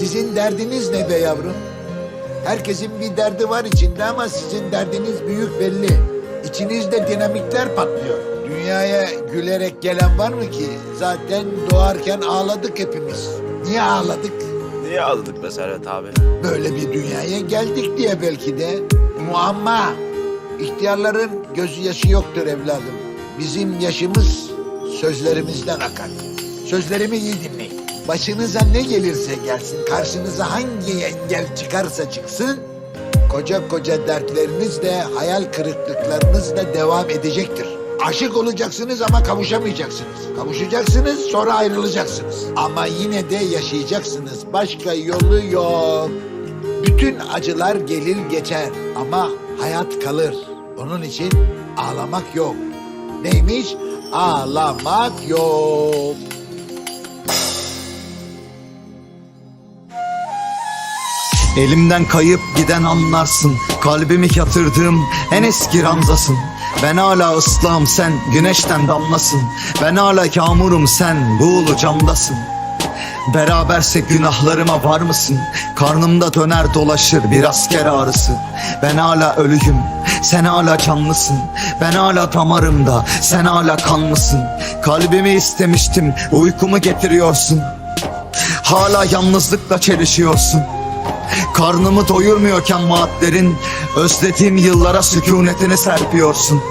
Sizin derdiniz ne be yavrum? Herkesin bir derdi var içinde ama sizin derdiniz büyük belli. İçinizde dinamikler patlıyor. Dünyaya gülerek gelen var mı ki? Zaten doğarken ağladık hepimiz. Niye ağladık? Niye aldık be Servet abi? Böyle bir dünyaya geldik diye belki de. Muamma. İhtiyarların gözü yaşı yoktur evladım. Bizim yaşımız sözlerimizden akar. Sözlerimi iyi dinleyin. Başınıza ne gelirse gelsin, karşınıza hangi engel çıkarsa çıksın, koca koca dertleriniz de, hayal kırıklıklarınız da devam edecektir. Aşık olacaksınız ama kavuşamayacaksınız. Kavuşacaksınız sonra ayrılacaksınız. Ama yine de yaşayacaksınız. Başka yolu yok. Bütün acılar gelir geçer ama hayat kalır. Onun için ağlamak yok. Neymiş? Ağlamak yok. Elimden kayıp giden anlarsın. Kalbimi yatırdığım en eski ranzasın Ben hala ıslahım sen güneşten damlasın. Ben hala yağmurum sen buğulu camdasın. Beraberse günahlarıma var mısın? Karnımda döner dolaşır bir asker ağrısı. Ben hala ölüyüm sen hala canlısın. Ben hala damarımda sen hala kanlısın. Kalbimi istemiştim uykumu getiriyorsun. Hala yalnızlıkla çelişiyorsun Karnımı doyurmuyorken vaatlerin Özlediğim yıllara sükunetini serpiyorsun.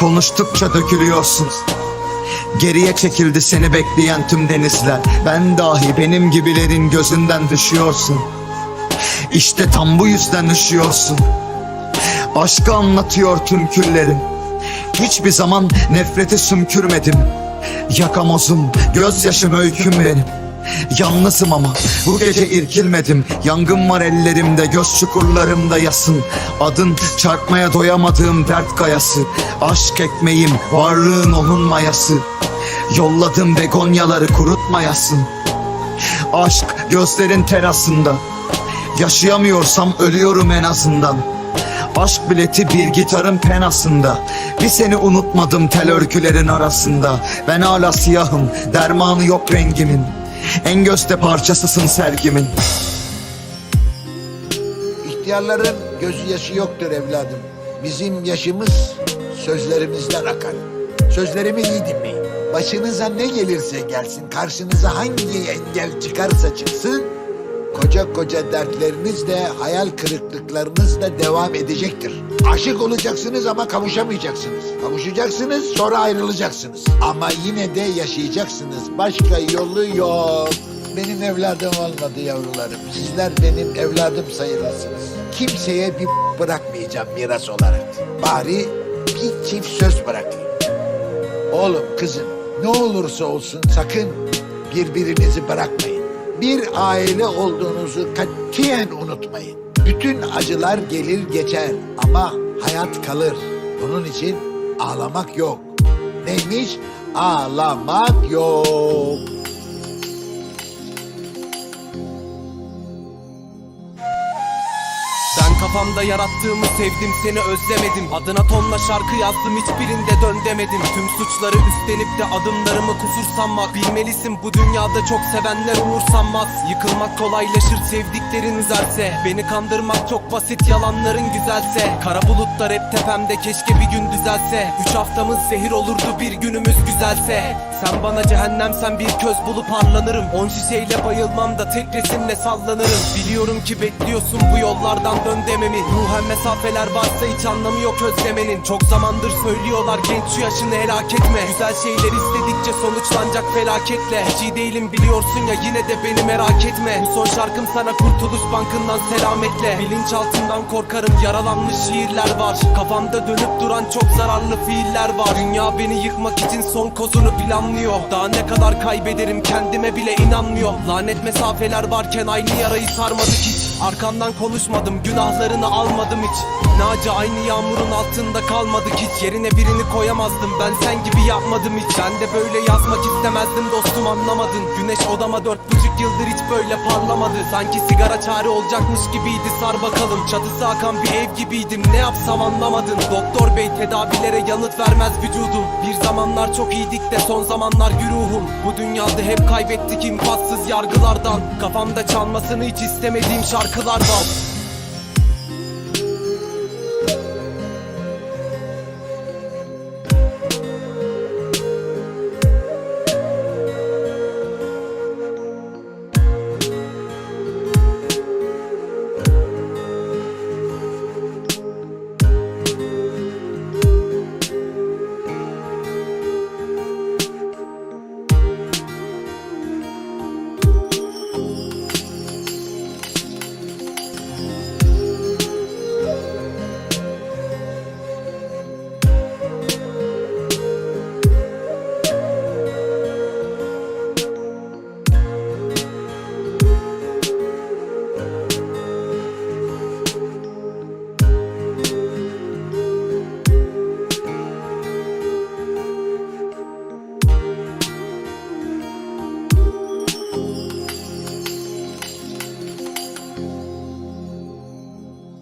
Konuştukça dökülüyorsun. Geriye çekildi seni bekleyen tüm denizler. Ben dahi benim gibilerin gözünden düşüyorsun. İşte tam bu yüzden üşüyorsun. Aşkı anlatıyor tüm küllerim. Hiçbir zaman nefreti sümkürmedim. Yakamozum, gözyaşım öyküm benim Yalnızım ama bu gece irkilmedim. Yangın var ellerimde göz çukurlarımda yasın. Adın çarpmaya doyamadığım dert kayası Aşk ekmeğim varlığın onun mayası. Yolladım begonyaları kurutmayasın. Aşk gözlerin terasında. Yaşayamıyorsam ölüyorum en azından. Aşk bileti bir gitarın penasında. Bir seni unutmadım tel örgülerin arasında. Ben hala siyahım dermanı yok rengimin En göste parçasısın sergimin İhtiyarların gözü yaşı yoktur evladım. Bizim yaşımız sözlerimizden akar. Sözlerimi iyi dinleyin. Başınıza ne gelirse gelsin, karşınıza hangi engel çıkarsa çıksın, koca koca dertleriniz de, hayal kırıklıklarınız da devam edecektir. Aşık olacaksınız ama kavuşamayacaksınız. Kavuşacaksınız sonra ayrılacaksınız. Ama yine de yaşayacaksınız. Başka yolu yok. Benim evladım olmadı yavrularım. Sizler benim evladım sayılırsınız. Kimseye bir bırakmayacağım miras olarak. Bari bir çift söz bırakayım. Oğlum kızım ne olursa olsun sakın birbirinizi bırakmayın. Bir aile olduğunuzu katiyen unutmayın. Bütün acılar gelir geçer ama hayat kalır. Bunun için ağlamak yok. Neymiş? Ağlamak yok. Kafamda yarattığımı sevdim seni özlemedim. Adına tonla şarkı yazdım hiçbirinde dön demedim. Tüm suçları üstlenip de adımlarımı kusur sanmak Bilmelisin bu dünyada çok sevenler umursanmaz. Yıkılmak kolaylaşır sevdiklerin üzerse. Beni kandırmak çok basit yalanların güzelse. Kara bulutlar hep tepemde keşke bir gün düzelse. Üç haftamız zehir olurdu bir günümüz güzelse Sen bana cehennemsen bir köz bulup parlanırım On şişeyle bayılmam da tek resimle sallanırım. Biliyorum ki bekliyorsun bu yollardan dön dememi Ruhen mesafeler varsa hiç anlamı yok özlemenin. Çok zamandır söylüyorlar genç şu yaşını helak etme. Güzel şeyler istedikçe sonuçlanacak felaketle. Hiç iyi değilim biliyorsun ya yine de beni merak etme. Bu son şarkım sana kurtuluş bankından selametle. Bilinçaltından korkarım yaralanmış şiirler var. Kafamda dönüp duran çok zararlı fiiller var. Dünya beni yıkmak için son kozunu planlıyor Daha ne kadar kaybederim kendime bile inanmıyorum Lanet mesafeler varken aynı yarayı sarmadık hiç Arkandan konuşmadım günahlarını almadım hiç. Ne acı aynı yağmurun altında kalmadık hiç. Yerine birini koyamazdım ben sen gibi yapmadım hiç. Ben de böyle yazmak istemezdim dostum anlamadın. Güneş odama dört buçuk yıldır hiç böyle parlamadı. Sanki sigara çare olacakmış gibiydi sar bakalım. Çatısı akan bir ev gibiydim ne yapsam anlamadın. Doktor bey tedavilere yanıt vermez vücudum. Bir zamanlar çok iyiydik de son zamanlar güruhum. Bu dünyada hep kaybettik infazsız yargılardan. Kafamda çalmasını hiç istemediğim şarkılar var